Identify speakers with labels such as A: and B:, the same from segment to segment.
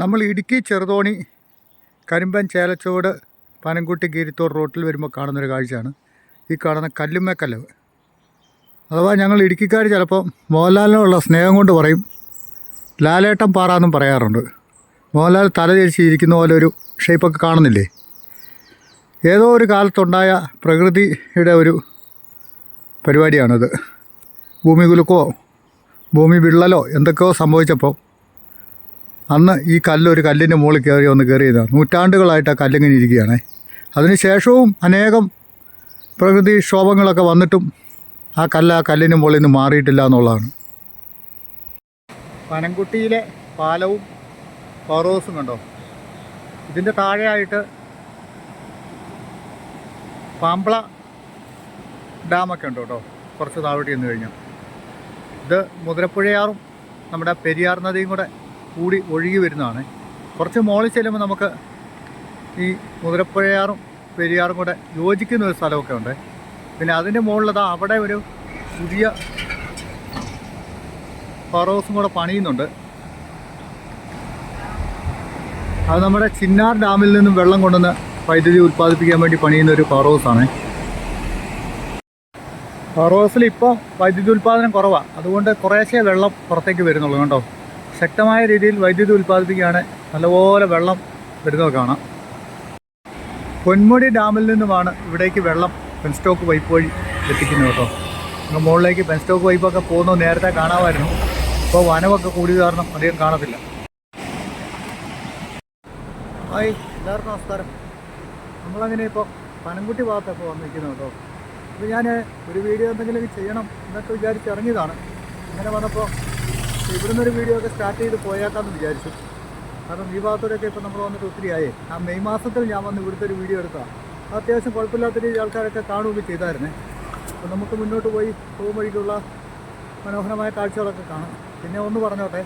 A: നമ്മൾ ഇടുക്കി ചെറുതോണി കരിമ്പൻ ചേലച്ചോട് പനംകുട്ടി കീരിത്തോട് റോട്ടിൽ വരുമ്പോൾ കാണുന്നൊരു കാഴ്ചയാണ്. ഈ കാണുന്ന കല്ലുമ്മക്കല്ലവ് അഥവാ ഞങ്ങൾ ഇടുക്കിക്കാർ ചിലപ്പോൾ മോഹൻലാലിനോടുള്ള സ്നേഹം കൊണ്ട് പറയും ലാലേട്ടം പാറ എന്നും പറയാറുണ്ട്. മോഹൻലാൽ തല തിരിച്ച് ഇരിക്കുന്ന പോലെ ഒരു ഷേപ്പൊക്കെ കാണുന്നില്ലേ? ഏതോ ഒരു കാലത്തുണ്ടായ പ്രകൃതിയുടെ ഒരു പരിപാടിയാണിത്. ഭൂമി കുലുക്കോ ഭൂമി വിള്ളലോ എന്തൊക്കെയോ സംഭവിച്ചപ്പോൾ അന്ന് ഈ കല്ലൊരു കല്ലിന്റെ മുകളിൽ കയറി ഒന്ന് കയറിയതാണ് നൂറ്റാണ്ടുകളായിട്ട് ആ കല്ലിങ്ങനെ ഇരിക്കുകയാണ്. അതിന് ശേഷവും അനേകം പ്രകൃതി ക്ഷോഭങ്ങളൊക്കെ വന്നിട്ടും ആ കല്ല് ആ കല്ലിന് മുകളിൽ നിന്ന് മാറിയിട്ടില്ല എന്നുള്ളതാണ്. പനംകുട്ടിയിലെ പാലവും പറോസും കണ്ടോ? ഇതിന്റെ താഴെയായിട്ട് പാമ്പള ഡാമൊക്കെ ഉണ്ട് കേട്ടോ. കുറച്ച് താഴോട്ട് ചെന്ന് കഴിഞ്ഞാൽ. ഇത് മുതിരപ്പുഴയാറും നമ്മുടെ പെരിയാർ നദിയും കൂടെ കൂടി ഒഴുകി വരുന്നതാണ്. കുറച്ച് മോളിൽ ചെല്ലുമ്പോൾ നമുക്ക് ഈ മുതിരപ്പുഴയാറും പെരിയാറും കൂടെ യോജിക്കുന്ന ഒരു സ്ഥലമൊക്കെ ഉണ്ട്. പിന്നെ അതിന്റെ മുകളിലത് അവിടെ ഒരു പുതിയ ഹൗസും കൂടെ പണിയുന്നുണ്ട്. അത് നമ്മുടെ ചിന്നാർ ഡാമിൽ നിന്നും വെള്ളം കൊണ്ടുവന്ന് വൈദ്യുതി ഉൽപ്പാദിപ്പിക്കാൻ വേണ്ടി പണിയുന്ന ഒരു പവർ ഹൗസിൽ ഇപ്പോൾ വൈദ്യുതി ഉൽപ്പാദനം കുറവാണ് അതുകൊണ്ട് കുറേശ്ശേ വെള്ളം പുറത്തേക്ക് വരുന്നുള്ളൂ കേട്ടോ ശക്തമായ രീതിയിൽ വൈദ്യുതി ഉൽപ്പാദിപ്പിക്കുകയാണ്. നല്ലപോലെ വെള്ളം വരുന്നത് കാണാം. പൊന്മുടി ഡാമിൽ നിന്നുമാണ് ഇവിടേക്ക് വെള്ളം പെൻസ്റ്റോക്ക് പൈപ്പ് വഴി എത്തിക്കുന്നത് കേട്ടോ. അങ്ങ് മുകളിലേക്ക് പെൻസ്റ്റോക്ക് പൈപ്പൊക്കെ പോകുന്നത് നേരത്തെ കാണാമായിരുന്നു. ഇപ്പോൾ വനമൊക്കെ കൂടിയത് കാരണം അധികം കാണത്തില്ല. ഹായ് എല്ലാവർക്കും നമസ്കാരം. നമ്മളങ്ങനെ ഇപ്പോൾ പനംകുട്ടി ഭാഗത്തൊക്കെ വന്നിരിക്കുന്നു കേട്ടോ. അപ്പോൾ ഞാൻ ഒരു വീഡിയോ എന്തെങ്കിലും ചെയ്യണം എന്നൊക്കെ വിചാരിച്ചിറങ്ങിയതാണ് അങ്ങനെ വന്നപ്പോൾ ഇവിടുന്ന് ഒരു വീഡിയോ ഒക്കെ സ്റ്റാർട്ട് ചെയ്ത് പോയേക്കാമെന്ന് വിചാരിച്ചു. കാരണം ഈ ഭാഗത്തോടെയൊക്കെ ഇപ്പോൾ നമ്മൾ വന്നിട്ട് ഒത്തിരി ആയേ. ആ മെയ് മാസത്തിൽ ഞാൻ വന്ന് ഇവിടുത്തെ ഒരു വീഡിയോ എടുക്കാം അത്യാവശ്യം കുഴപ്പമില്ലാത്ത രീതിയിൽ ആൾക്കാരൊക്കെ കാണുകയൊക്കെ ചെയ്തായിരുന്നേ. അപ്പോൾ നമുക്ക് മുന്നോട്ട് പോയി പോകും വഴിക്കുള്ള മനോഹരമായ കാഴ്ചകളൊക്കെ കാണാം. പിന്നെ ഒന്ന് പറഞ്ഞോട്ടെ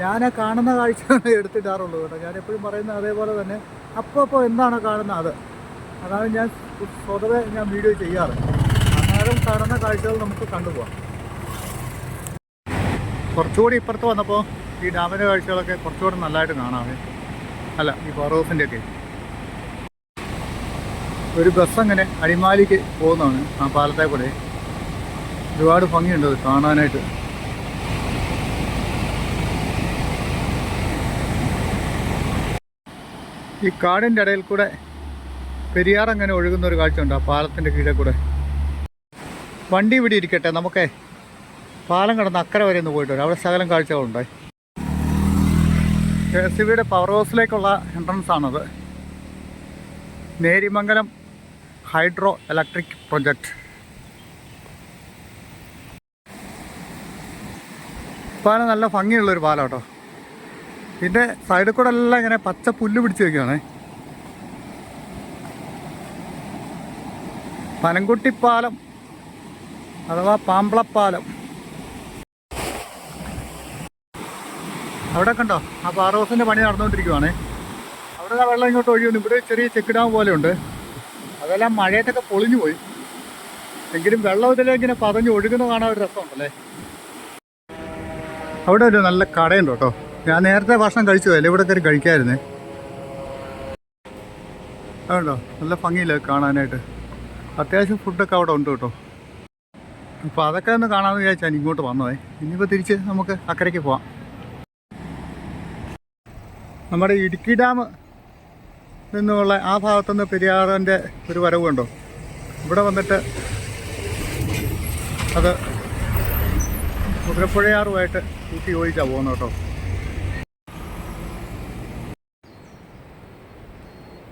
A: ഞാൻ കാണുന്ന കാഴ്ചയാണ് എടുത്തിട്ടാറുള്ളൂ കേട്ടോ. ഞാൻ എപ്പോഴും പറയുന്ന അതേപോലെ തന്നെ അപ്പോൾ അപ്പോൾ എന്താണോ കാണുന്നത് അത്? അതാണ് ഞാൻ സ്വതവേ ഞാൻ വീഡിയോ ചെയ്യാറ്. അന്നേരം കാണുന്ന കാഴ്ചകൾ നമുക്ക് കണ്ടുപോകാം. കുറച്ചുകൂടി ഇപ്പുറത്ത് വന്നപ്പോൾ ഈ ഡാമിന്റെ കാഴ്ചകളൊക്കെ കുറച്ചുകൂടി നല്ലതായിട്ട് കാണാമേ അല്ല ഈ ഹൗസിന്റെ ഒക്കെ. ഒരു ബസ് അങ്ങനെ അടിമാലിക്ക് പോകുന്നതാണ് ആ പാലത്തെ കൂടെ. ഒരുപാട് ഭംഗിയുണ്ട് അത് കാണാനായിട്ട്. ഈ കാടിന്റെ ഇടയിൽ കൂടെ പെരിയാർ അങ്ങനെ ഒഴുകുന്ന ഒരു കാഴ്ചയുണ്ട് ആ പാലത്തിന്റെ കീഴെ കൂടെ. വണ്ടി ഇവിടെ ഇരിക്കട്ടെ നമുക്കേ. പാലം കടന്ന് അക്കരെ വരെ ഒന്ന് പോയിട്ട് വരും അവിടെ ശകലം കാഴ്ചകളുണ്ട് കെ എസ് ബിയുടെ പവർ ഹൗസിലേക്കുള്ള എൻട്രൻസ് ആണത്. നേരിമംഗലം ഹൈഡ്രോ ഇലക്ട്രിക് പ്രൊജക്റ്റ് പാലം നല്ല ഭംഗിയുള്ളൊരു പാലം കേട്ടോ. പിന്നെ സൈഡിൽ കൂടെ എല്ലാം ഇങ്ങനെ പച്ച പുല്ല് പിടിച്ച് വയ്ക്കുകയാണ് പനംകുട്ടിപ്പാലം അഥവാ പാമ്പളപ്പാലം. അവിടെ കണ്ടോ? ആ പാറ ഹൗസിന്റെ പണി നടന്നുകൊണ്ടിരിക്കുവാണ്. അവിടെ ആ വെള്ളം ഇങ്ങോട്ട് ഒഴിയുന്നു ഇവിടെ ചെറിയ ചെക്ക് ഡാം പോലെ ഉണ്ട് അതെല്ലാം മഴയത്തൊക്കെ പൊളിഞ്ഞു പോയി. എങ്കിലും വെള്ളം ഇതിലേക്ക് ഇങ്ങനെ പതഞ്ഞ് ഒഴുകുന്ന കാണാൻ ഒരു രസമുണ്ടല്ലേ? അവിടെ ഒരു നല്ല കടയുണ്ട് കേട്ടോ. ഞാൻ നേരത്തെ ഭക്ഷണം കഴിച്ചു അല്ലേ ഇവിടെ കയറി കഴിക്കായിരുന്നേ. അതുണ്ടോ? നല്ല ഭംഗിയില്ല കാണാനായിട്ട്. അത്യാവശ്യം ഫുഡൊക്കെ അവിടെ ഉണ്ട് കേട്ടോ. അപ്പോൾ അതൊക്കെ ഒന്ന് കാണാമെന്ന് വിചാരിച്ചാൽ ഇങ്ങോട്ട് വന്നതേ. ഇനിയിപ്പോൾ തിരിച്ച് നമുക്ക് അക്കരയ്ക്ക് പോവാം. നമ്മുടെ ഇടുക്കി ഡാം നിന്നുള്ള ആ ഭാഗത്തുനിന്ന് പെരിയാറിന്റെ ഒരു വരവ് കണ്ടോ? ഇവിടെ വന്നിട്ട് അത് മുതിരപ്പുഴയാറുമായിട്ട് കൂട്ടി യോജിച്ചാണ് പോകുന്നത് കേട്ടോ.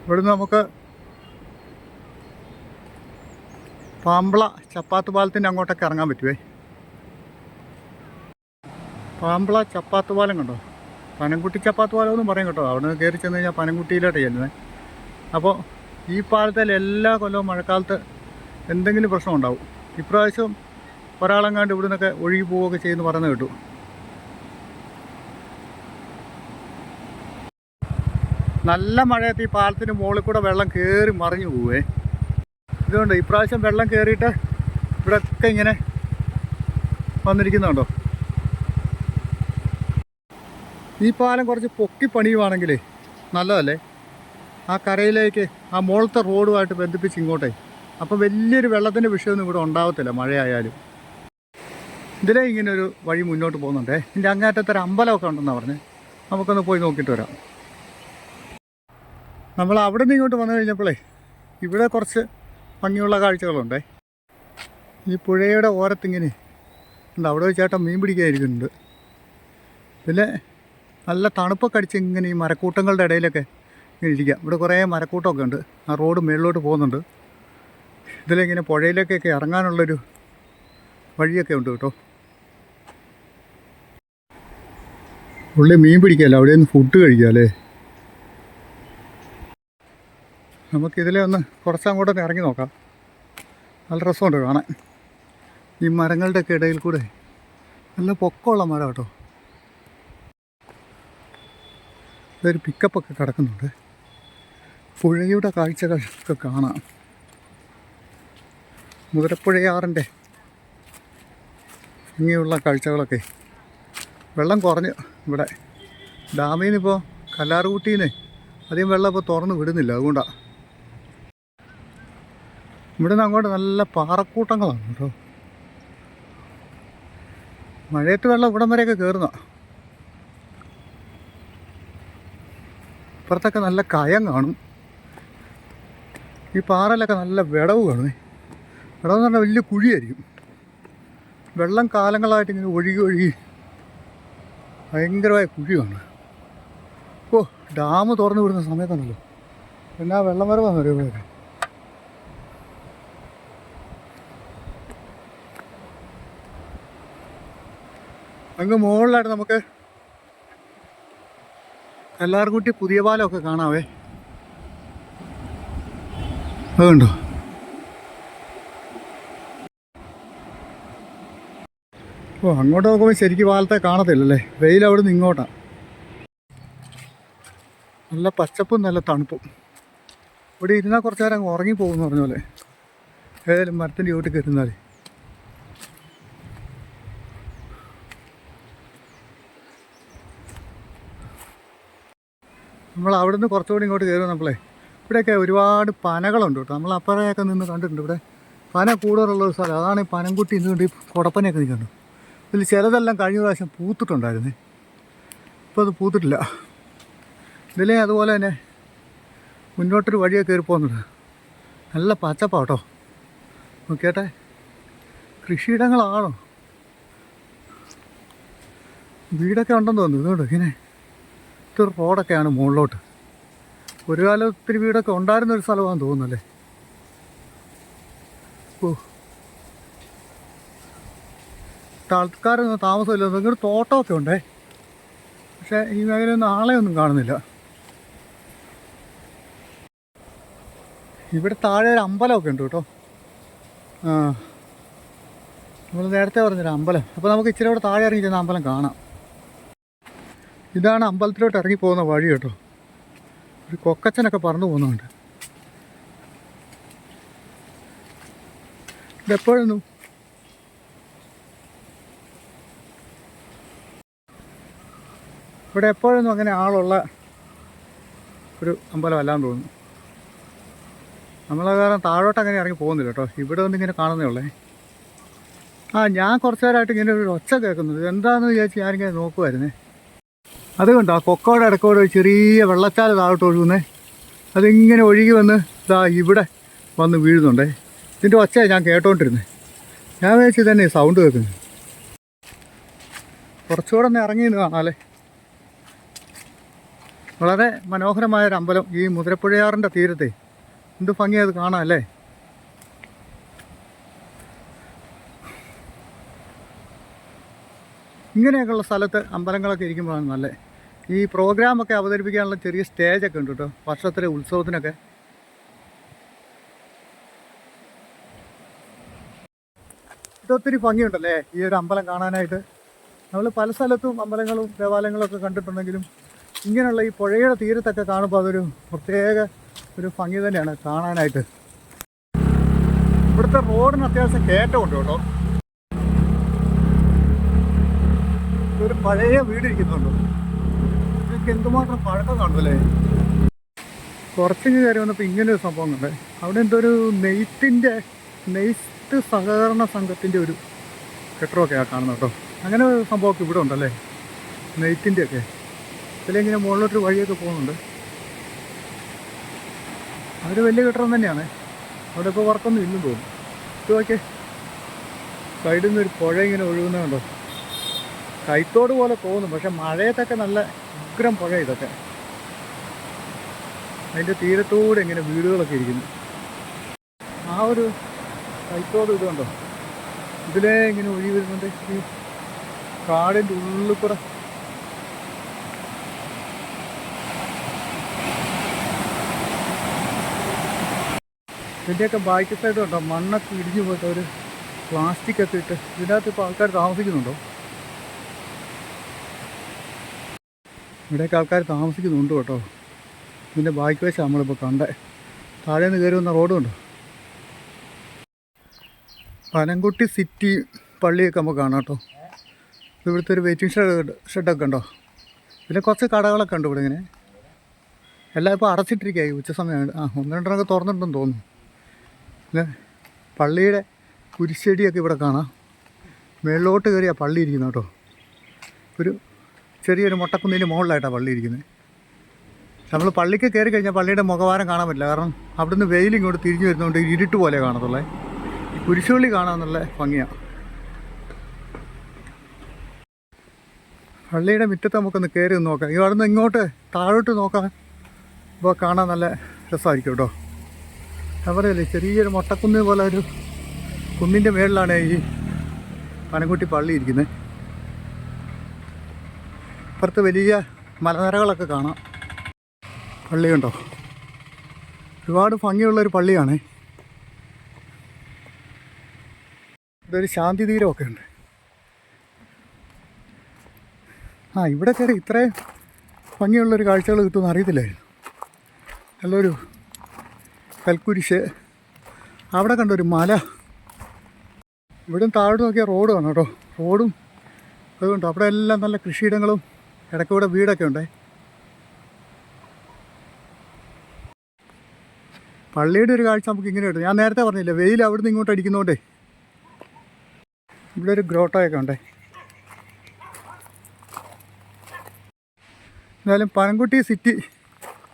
A: ഇവിടുന്ന് നമുക്ക് പാമ്പള ചപ്പാത്ത് പാലത്തിന്റെ അങ്ങോട്ടൊക്കെ ഇറങ്ങാൻ പറ്റുമേ പാമ്പള ചപ്പാത്ത് പാലം കണ്ടോ? പനംകുട്ടി ചപ്പാത്ത് പാലം എന്നും പറയും കേട്ടോ. അവിടെ നിന്ന് കയറി ചെന്ന് കഴിഞ്ഞാൽ പനംകുട്ടിയിലോട്ട് ചെല്ലുന്നത് അപ്പോൾ ഈ പാലത്തിൽ എല്ലാ കൊല്ലവും മഴക്കാലത്ത് എന്തെങ്കിലും പ്രശ്നം ഉണ്ടാവും. ഇപ്രാവശ്യം ഒരാളെങ്ങാണ്ട് ഇവിടെ നിന്നൊക്കെ ഒഴുകി പോവുകയൊക്കെ ചെയ്യുമെന്ന് പറഞ്ഞു കേട്ടു. നല്ല മഴയത്ത് ഈ പാലത്തിന് മുകളിൽ കൂടെ വെള്ളം കയറി മറിഞ്ഞു പോവേ. ഇതുകൊണ്ട് ഇപ്രാവശ്യം വെള്ളം കയറിയിട്ട് ഇവിടെയൊക്കെ ഇങ്ങനെ വന്നിരിക്കുന്നുണ്ടോ? ഈ പാലം കുറച്ച് പൊക്കി പണിയുവാണെങ്കിലേ നല്ലതല്ലേ? ആ കരയിലേക്ക് ആ മുകളത്തെ റോഡുമായിട്ട് ബന്ധിപ്പിച്ച് ഇങ്ങോട്ടേ. അപ്പോൾ വലിയൊരു വെള്ളത്തിന്റെ വിഷയമൊന്നും ഇവിടെ ഉണ്ടാവത്തില്ല മഴയായാലും. ഇതിലേ ഇങ്ങനൊരു ഒരു വഴി മുന്നോട്ട് പോകുന്നുണ്ടേ. ഇതിന്റെ അങ്ങേറ്റത്തൊരു അമ്പലമൊക്കെ ഉണ്ടെന്നാണ് പറഞ്ഞത് നമുക്കൊന്ന് പോയി നോക്കിയിട്ട് വരാം. നമ്മൾ അവിടെ നിന്ന് ഇങ്ങോട്ട് വന്നു കഴിഞ്ഞപ്പോഴേ ഇവിടെ കുറച്ച് ഭംഗിയുള്ള കാഴ്ചകളുണ്ടേ. ഈ പുഴയുടെ ഓരത്തിങ്ങനെ ഉണ്ട് അവിടെ ഒരു ചേട്ടൻ മീൻ പിടിക്കാതിരിക്കുന്നുണ്ട് പിന്നെ നല്ല തണുപ്പൊക്കെ അടിച്ച് ഇങ്ങനെ ഈ മരക്കൂട്ടങ്ങളുടെ ഇടയിലൊക്കെ ഇരിക്കാം ഇവിടെ കുറേ മരക്കൂട്ടമൊക്കെ ഉണ്ട്. ആ റോഡ് മേളിലോട്ട് പോകുന്നുണ്ട്. ഇതിലിങ്ങനെ പുഴയിലേക്കൊക്കെ ഇറങ്ങാനുള്ളൊരു വഴിയൊക്കെ ഉണ്ട് കേട്ടോ. ഉള്ളിൽ മീൻ പിടിക്കാമല്ലോ അവിടെ നിന്ന് ഫുഡ് കഴിക്കാമല്ലേ നമുക്കിതിലെ ഒന്ന് കുറച്ചങ്ങോട്ടൊന്ന് ഇറങ്ങി നോക്കാം. നല്ല രസമുണ്ട് കാണാൻ. ഈ മരങ്ങളുടെയൊക്കെ ഇടയിൽ കൂടെ നല്ല പൊക്കമുള്ള മരം കേട്ടോ. ഇതൊരു പിക്കപ്പൊക്കെ കിടക്കുന്നുണ്ട്. പുഴയുടെ കാഴ്ചകൾ ഒക്കെ കാണാം മുതിരപ്പുഴയാറിന്റെ ഇങ്ങനെയുള്ള കാഴ്ചകളൊക്കെ. വെള്ളം കുറഞ്ഞു ഇവിടെ. ഡാമിൽ നിന്നിപ്പോൾ കല്ലാറുകുട്ടിയിൽ നിന്ന് അധികം വെള്ളം ഇപ്പോൾ തുറന്ന് വിടുന്നില്ല അതുകൊണ്ടാണ് ഇവിടെ നിന്ന് അങ്ങോട്ട് നല്ല പാറക്കൂട്ടങ്ങളാണ് കേട്ടോ. മഴയത്ത് വെള്ളം ഇവിടം വരെയൊക്കെ കയറുന്ന ഇപ്പുറത്തൊക്കെ നല്ല കയം കാണും. ഈ പാറയിലൊക്കെ നല്ല വിടവ് കാണുമേ വിടവെന്ന് പറഞ്ഞാൽ വലിയ കുഴിയായിരിക്കും. വെള്ളം കാലങ്ങളായിട്ട് ഇങ്ങനെ ഒഴുകി ഒഴുകി ഭയങ്കരമായ കുഴിയാണ് ഓ ഡാം തുറന്നു വിടുന്ന സമയത്താണല്ലോ. പിന്നെ ആ വെള്ളം വരവാന്ന് പറയുമ്പോൾ അങ്ങ് മുകളിലായിട്ട് നമുക്ക് കല്ലാർകുട്ടി പുതിയ പാലമൊക്കെ കാണാവേ. അതുണ്ടോ ഓ അങ്ങോട്ട് നോക്കുമ്പോൾ ശരിക്കും പാലത്തെ കാണത്തില്ലല്ലേ? വെയിൽ അവിടെ നിന്ന് ഇങ്ങോട്ടാണ് നല്ല പച്ചപ്പും നല്ല തണുപ്പും. ഇവിടെ ഇരുന്നാൽ കുറച്ച് നേരം അങ്ങ് ഉറങ്ങി പോകുമെന്ന് പറഞ്ഞ പോലെ. ഏതായാലും മരത്തിന്റെ വീട്ടിൽ ഇരുന്നാൽ നമ്മൾ അവിടെ നിന്ന് കുറച്ചുകൂടി ഇങ്ങോട്ട് കയറും നമ്മളെ. ഇവിടെയൊക്കെ ഒരുപാട് പനകളുണ്ട് കേട്ടോ. നമ്മൾ അപ്പുറയൊക്കെ നിന്ന് കണ്ടിട്ടുണ്ട് ഇവിടെ. പന കൂടുതലുള്ള ഒരു സ്ഥലം. അതാണ് ഈ പനംകുട്ടി ഇന്നുകൊണ്ട് ഈ കുടപ്പനയൊക്കെ നിൽക്കുന്നത്. ഇതിൽ ചിലതെല്ലാം കഴിഞ്ഞ പ്രാവശ്യം പൂത്തിട്ടുണ്ടായിരുന്നേ. ഇപ്പോൾ അത് പൂത്തിട്ടില്ല. ഇതിലേ അതുപോലെ തന്നെ മുന്നോട്ടൊരു വഴിയൊക്കെ കയറി പോകുന്നുണ്ട്. നല്ല പച്ചപ്പാട്ടോ നോക്കിയാട്ടെ. കൃഷിയിടങ്ങളാണോ? വീടൊക്കെ ഉണ്ടെന്ന് തോന്നുന്നു. ഇതുകൊണ്ട് ഇങ്ങനെ? ഇതൊരു റോഡൊക്കെയാണ് മുകളിലോട്ട്. ഒരു കാലം ഒത്തിരി വീടൊക്കെ ഉണ്ടായിരുന്ന ഒരു സ്ഥലമാണെന്ന് തോന്നുന്നല്ലേ? ഓ. ആൾക്കാരൊന്നും താമസമില്ല. ഇങ്ങനെ തോട്ടമൊക്കെ ഉണ്ടേ? പക്ഷെ ഈ മേഖലയൊന്നും ആളെയൊന്നും കാണുന്നില്ല. ഇവിടെ താഴെ ഒരു അമ്പലമൊക്കെ ഉണ്ട് കേട്ടോ. ആ. നമ്മൾ നേരത്തെ പറഞ്ഞൊരു അമ്പലം. അപ്പോൾ നമുക്ക് ഇച്ചിരി കൂടെ താഴെ ഇറങ്ങി ചെന്ന അമ്പലം കാണാം. ഇതാണ് അമ്പലത്തിലോട്ട് ഇറങ്ങി പോകുന്ന വഴി കേട്ടോ. ഒരു കൊക്കച്ചനൊക്കെ പറന്നു പോകുന്നുണ്ട്. ഇതെപ്പോഴൊന്നും ഇവിടെ എപ്പോഴൊന്നും അങ്ങനെ ആളുള്ള ഒരു അമ്പലമല്ലാന്ന് തോന്നുന്നു. നമ്മളെ കാരണം താഴോട്ട് അങ്ങനെ ഇറങ്ങി പോകുന്നില്ല കേട്ടോ. ഇവിടെ വന്ന് ഇങ്ങനെ കാണുന്നേ ഉള്ളേ. ആ ഞാൻ കുറച്ചു നേരമായിട്ട് ഇങ്ങനെ ഒരു ഒച്ച കേൾക്കുന്നത് എന്താണെന്ന് വിചാരിച്ച് ഞാനിങ്ങനെ നോക്കുമായിരുന്നേ അതുകൊണ്ടോ ആ കൊക്കോടെ ഇടക്കോടെ ചെറിയ വെള്ളച്ചാൽ താഴോട്ട് ഒഴുകുന്നേ. അതിങ്ങനെ ഒഴുകി വന്ന് ഇതാ ഇവിടെ വന്ന് വീഴുന്നുണ്ടേ. ഇതിന്റെ ഒച്ച ഞാൻ കേട്ടോണ്ടിരുന്നേ. ഞാൻ വിചാരിച്ചു തന്നെ സൗണ്ട് കേൾക്കുന്നു കുറച്ചുകൂടെ ഒന്ന് ഇറങ്ങി നിന്ന് കാണാമല്ലേ വളരെ മനോഹരമായ ഒരു അമ്പലം ഈ മുതിരപ്പുഴയാറിന്റെ തീരത്തെ. എന്ത് ഭംഗിയത് കാണാം അല്ലേ? ഇങ്ങനെയൊക്കെയുള്ള സ്ഥലത്ത് അമ്പലങ്ങളൊക്കെ ഇരിക്കുമ്പോഴാണ് നല്ലത് ഈ പ്രോഗ്രാമൊക്കെ അവതരിപ്പിക്കാനുള്ള ചെറിയ സ്റ്റേജൊക്കെ ഉണ്ട് കേട്ടോ. വർഷത്തിലെ ഉത്സവത്തിനൊക്കെ. ഇതൊത്തിരി ഭംഗിയുണ്ടല്ലേ? ഈ ഒരു അമ്പലം കാണാനായിട്ട്. നമ്മൾ പല സ്ഥലത്തും അമ്പലങ്ങളും ദേവാലയങ്ങളും ഒക്കെ കണ്ടിട്ടുണ്ടെങ്കിലും ഇങ്ങനെയുള്ള ഈ പുഴയുടെ തീരത്തൊക്കെ കാണുമ്പോൾ അതൊരു പ്രത്യേക ഒരു ഭംഗി തന്നെയാണ് കാണാനായിട്ട്. ഇവിടുത്തെ റോഡിന് അത്യാവശ്യം കയറ്റമുണ്ട് കേട്ടോ. ഒരു പഴയ വീട് ഇരിക്കുന്നുണ്ട്. ഇതൊക്കെ എന്തുമാത്രം പഴക്കം കാണുമല്ലേ കുറച്ചിങ്ങ് കയറി വന്നപ്പോൾ ഇങ്ങനെ ഒരു സംഭവം കണ്ടേ. അവിടെ എന്തോ ഒരു നെയ്ത്തിന്റെ നെയ്ത്ത് സഹകരണ സംഘത്തിന്റെ ഒരു കെട്ടിടമൊക്കെയാണ് കാണുന്നത് കേട്ടോ. അങ്ങനെ ഒരു സംഭവമൊക്കെ ഇവിടെ ഉണ്ടല്ലേ? നെയ്ത്തിന്റെ ഒക്കെ. ഇതിലിങ്ങനെ മുകളിലോട്ടൊരു വഴിയൊക്കെ പോകുന്നുണ്ട്. അതൊരു വലിയ കെട്ടിടം തന്നെയാണ്. അവിടെ ഇപ്പോൾ വർക്കൊന്നും ഇല്ലെന്ന് തോന്നും ഇത് നോക്കിയേ. സൈഡിൽ നിന്ന് ഒരു പുഴ ഇങ്ങനെ ഒഴുകുന്നുണ്ടോ കൈത്തോട് പോലെ തോന്നും പക്ഷെ മഴയത്തൊക്കെ നല്ല ഉഗ്രം പുഴ ഇതൊക്കെ. അതിന്റെ തീരത്തൂടെ ഇങ്ങനെ വീടുകളൊക്കെ ഇരിക്കുന്നു. ആ ഒരു കൈത്തോട് ഇതുണ്ടോ ഇതിലേ ഇങ്ങനെ ഒഴുകി വരുന്നുണ്ട് ഈ കാടിന്റെ ഉള്ളിൽ കൂടെ. ഇതിന്റെയൊക്കെ ബാക്ക് സൈഡ് ഉണ്ടോ മണ്ണൊക്കെ ഇടിഞ്ഞു പോയിട്ട് ഒരു പ്ലാസ്റ്റിക് ഒക്കെ ഇട്ട് ഇതിനകത്ത് ഇപ്പോൾ ആൾക്കാർ താമസിക്കുന്നുണ്ടോ? ഇവിടെയൊക്കെ ആൾക്കാർ താമസിക്കുന്നുണ്ട് കേട്ടോ. ഇതിന്റെ ബാക്ക് വശം നമ്മളിപ്പോൾ കണ്ടേ. താഴെ നിന്ന് കയറി വന്ന റോഡുണ്ട് പനംകുട്ടി സിറ്റി പള്ളിയൊക്കെ നമുക്ക് കാണാം കേട്ടോ. ഇവിടുത്തെ ഒരു വെയിറ്റിംഗ് ഷെഡ് ഷെഡൊക്കെ ഉണ്ടോ? പിന്നെ കുറച്ച് കടകളൊക്കെ ഉണ്ട് ഇവിടെ ഇങ്ങനെ. എല്ലാം ഇപ്പോൾ അടച്ചിട്ടിരിക്കുകയായി. ഉച്ച സമയമാണ് ആ ഒന്ന് രണ്ടെണ്ണമൊക്കെ തുറന്നിട്ടുണ്ടെന്ന് തോന്നുന്നു. പിന്നെ പള്ളിയുടെ കുരിശ്ശെടിയൊക്കെ ഇവിടെ കാണാം. മേളിലോട്ട് കയറിയാൽ പള്ളി ഇരിക്കുന്നു കേട്ടോ. ഒരു ചെറിയൊരു മുട്ടക്കുന്നിന്റെ മുകളിലായിട്ടാണ് പള്ളി ഇരിക്കുന്നത് നമ്മൾ പള്ളിക്ക് കയറി കഴിഞ്ഞാൽ പള്ളിയുടെ മുഖവാരം കാണാൻ പറ്റില്ല. കാരണം അവിടുന്ന് വെയിൽ ഇങ്ങോട്ട് തിരിഞ്ഞു വരുന്നതുകൊണ്ട് ഇരുട്ട് പോലെ കാണത്തുള്ളേ. കുരിശുപള്ളി കാണാമെന്നുള്ള ഭംഗിയാണ് പള്ളിയുടെ മുറ്റത്ത് നമുക്കൊന്ന് കയറി ഒന്ന് നോക്കാം. ഇവിടെ നിന്ന് ഇങ്ങോട്ട് താഴോട്ട് നോക്കാം. ഇപ്പോൾ കാണാൻ നല്ല രസമായിരിക്കും കേട്ടോ. ഞാൻ പറയല്ലേ ചെറിയൊരു മുട്ടക്കുന്ന് പോലെ ഒരു കുന്നിന്റെ മേളിലാണ് ഈ പനംകുട്ടി പള്ളി ഇരിക്കുന്നത് അപ്പുറത്ത് വലിയ മലനിരകളൊക്കെ കാണാം. പള്ളിയുണ്ടോ? ഒരുപാട് ഭംഗിയുള്ളൊരു പള്ളിയാണ്. ഇതൊരു ശാന്തി തീരമൊക്കെ ഉണ്ട്. ആ ഇവിടെ കയറി ഇത്രയും ഭംഗിയുള്ളൊരു കാഴ്ചകൾ കിട്ടുമെന്ന് അറിയത്തില്ലായിരുന്നു. നല്ലൊരു കൽക്കുരിശ് അവിടെ കണ്ടൊരു മല. ഇവിടും താഴോട്ട് നോക്കിയാൽ റോഡ് കാണാം കേട്ടോ. റോഡും അതുകൊണ്ട്. അവിടെ എല്ലാം നല്ല കൃഷിയിടങ്ങളും ഇടയ്ക്കൂടെ വീടൊക്കെ ഉണ്ടേ? പള്ളിയുടെ ഒരു കാഴ്ച നമുക്ക് ഇങ്ങനെ കിട്ടും. ഞാൻ നേരത്തെ പറഞ്ഞില്ലേ വെയിൽ അവിടെ നിന്ന് ഇങ്ങോട്ട് അടിക്കുന്നോണ്ടേ. ഇവിടെ ഒരു ഗ്രോട്ടോയൊക്കെ ഉണ്ടേ. എന്തായാലും പനംകുട്ടി സിറ്റി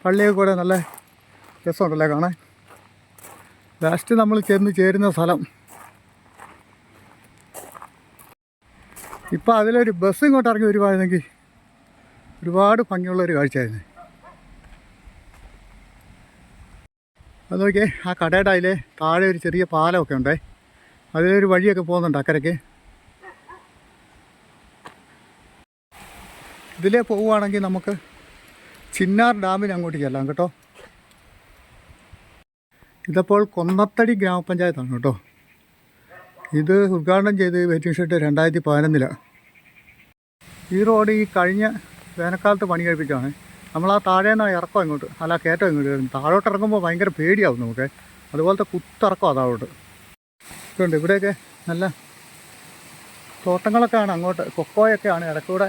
A: പള്ളിയൊക്കെ കൂടെ നല്ല രസമുണ്ടല്ലേ കാണാൻ? ലാസ്റ്റ് നമ്മൾ ചെന്ന് ചേരുന്ന സ്ഥലം. ഇപ്പം അതിലൊരു ബസ് ഇങ്ങോട്ട് ഇറങ്ങി വരുവായിരുന്നെങ്കിൽ ഒരുപാട് ഭംഗിയുള്ളൊരു കാഴ്ചയായിരുന്നു. അത് നോക്കിയേ ആ കടയുടെ അതിലെ താഴെ ഒരു ചെറിയ പാലമൊക്കെ ഉണ്ടേ. അതിലൊരു വഴിയൊക്കെ പോകുന്നുണ്ട് അക്കരയ്ക്ക്. ഇതിലേ പോവുകയാണെങ്കിൽ നമുക്ക് ചിന്നാർ ഡാമിന് അങ്ങോട്ട് ചെല്ലാം കേട്ടോ. ഇതപ്പോൾ കൊന്നത്തടി ഗ്രാമപഞ്ചായത്താണ് കേട്ടോ. ഇത് ഉദ്ഘാടനം ചെയ്ത് വെയിറ്റിംഗ് ഷെഡ് രണ്ടായിരത്തി പതിനൊന്നിലാണ് ഈ റോഡ് ഈ കഴിഞ്ഞ വേനൽക്കാലത്ത് പണി കഴിപ്പിച്ചാണ് നമ്മൾ ആ താഴെ നിന്ന് ഇറക്കം ഇങ്ങോട്ട് അല്ല കയറ്റം ഇങ്ങോട്ട് വരുന്നത് താഴോട്ട് ഇറങ്ങുമ്പോൾ ഭയങ്കര പേടിയാവും നമുക്ക്. അതുപോലത്തെ കുത്തിറക്കം അതാവോട്ട് ഇതുണ്ട്. ഇവിടെയൊക്കെ നല്ല തോട്ടങ്ങളൊക്കെയാണ് അങ്ങോട്ട്. കൊക്കോയൊക്കെയാണ്. ഇടയ്ക്കൂടെ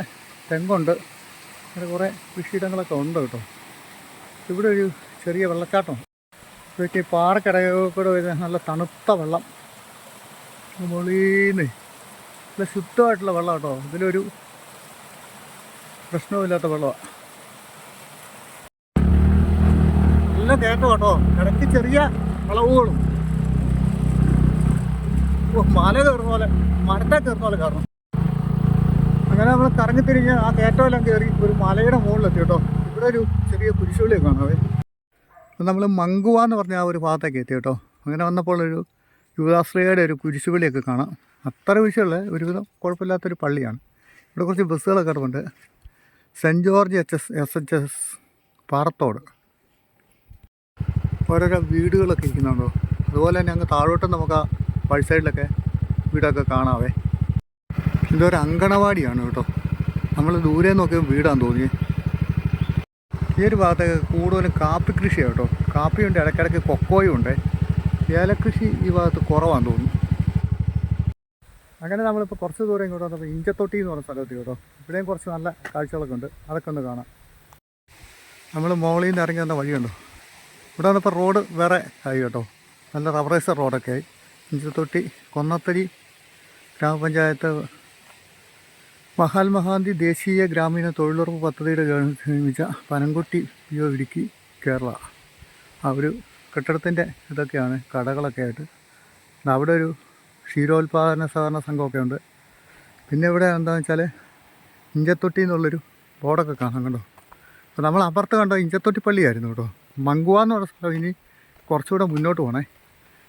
A: തെങ്ങുണ്ട്. അങ്ങനെ കുറേ കൃഷിയിടങ്ങളൊക്കെ ഉണ്ട് കേട്ടോ. ഇവിടെ ഒരു ചെറിയ വെള്ളച്ചാട്ടം. ഇതൊക്കെ പാറക്കിടകൂടെ വരുന്ന നല്ല തണുത്ത വെള്ളം. മുളീന്ന്. നല്ല ശുദ്ധമായിട്ടുള്ള വെള്ളം കേട്ടോ. ഇതിലൊരു പ്രശ്നവുമില്ലാത്ത വെള്ളമാണ് നല്ല കയറ്റം കേട്ടോ. ഇടയ്ക്ക് ചെറിയ വളവുകളും. മല കയറുന്ന പോലെ മരത്തെ കയറുന്ന പോലെ കാരണം അങ്ങനെ നമ്മൾ കറങ്ങി തിരിഞ്ഞ് ആ കയറ്റമെല്ലാം കയറി ഒരു മലയുടെ മുകളിലെത്തി കേട്ടോ. ഇവിടെ ഒരു ചെറിയ കുരിശുള്ളിയൊക്കെ കാണാവേ. നമ്മൾ മങ്കുവ എന്ന് പറഞ്ഞ ആ ഒരു ഭാഗത്തേക്ക് എത്തി കേട്ടോ. അങ്ങനെ വന്നപ്പോൾ ഒരു യുവതാശ്രയയുടെ ഒരു കുരിശുപള്ളിയൊക്കെ കാണാം. അത്ര വിഷയമുള്ള ഒരുവിധം കുഴപ്പമില്ലാത്തൊരു പള്ളിയാണ്. ഇവിടെ കുറച്ച് ബസ്സുകളൊക്കെ കിടപ്പുണ്ട്. Saint George H S S H S Parathode. ഓരോരോ വീടുകളൊക്കെ ഇരിക്കുന്നുണ്ടോ? അതുപോലെ തന്നെ അങ്ങ് താഴോട്ട് നമുക്ക് ആ വഴി സൈഡിലൊക്കെ വീടൊക്കെ കാണാവേ. ഇതൊരു അങ്കണവാടിയാണ് കേട്ടോ. നമ്മൾ ദൂരെ നോക്കിയ വീടാന്ന് തോന്നി ഈ ഒരു ഭാഗത്തൊക്കെ കൂടുതലും കാപ്പി കൃഷിയാണ് കേട്ടോ. കാപ്പിയുണ്ട് ഇടയ്ക്കിടയ്ക്ക് കൊക്കോയും ഉണ്ട്. ഏലക്കൃഷി ഈ ഭാഗത്ത് കുറവാണെന്ന് തോന്നുന്നു. അങ്ങനെ നമ്മളിപ്പോൾ കുറച്ച് ദൂരം ഇങ്ങോട്ട് വന്നപ്പോൾ ഇഞ്ചത്തൊട്ടി എന്ന് പറഞ്ഞ സ്ഥലത്ത് കേട്ടോ. ഇവിടെയും കുറച്ച് നല്ല കാഴ്ചകളൊക്കെ ഉണ്ട്. അതൊക്കെ ഒന്ന് കാണാം. നമ്മൾ മോളിൽ നിന്ന് ഇറങ്ങി വന്ന വഴിയുണ്ടോ ഇവിടെ വന്നപ്പോൾ റോഡ് വേറെ ആയി കേട്ടോ. നല്ല റബറേസർ റോഡൊക്കെ ആയി. ഇഞ്ചത്തൊട്ടി കൊന്നത്തടി ഗ്രാമപഞ്ചായത്ത് മഹാത്മാഗാന്ധി ദേശീയ ഗ്രാമീണ തൊഴിലുറപ്പ് പദ്ധതിയുടെ നിർമ്മിച്ച പനംകുട്ടി പി ഒ ഇടുക്കി കേരള. ആ ഒരു കെട്ടിടത്തിന്റെ ഇതൊക്കെയാണ് കടകളൊക്കെ ആയിട്ട്. അവിടെ ഒരു ക്ഷീരോത്പാദന സഹകരണ സംഘമൊക്കെ ഉണ്ട്. പിന്നെ ഇവിടെ എന്താണെന്ന് വെച്ചാൽ ഇഞ്ചത്തൊട്ടി എന്നുള്ളൊരു ബോർഡൊക്കെ കാണാം കണ്ടോ? അപ്പോൾ നമ്മൾ അപ്പുറത്ത് കണ്ടോ ഇഞ്ചത്തൊട്ടി പള്ളിയായിരുന്നു കേട്ടോ. മങ്കുവ എന്ന് പറഞ്ഞ സ്ഥലം ഇനി കുറച്ചുകൂടെ മുന്നോട്ട് പോകണേ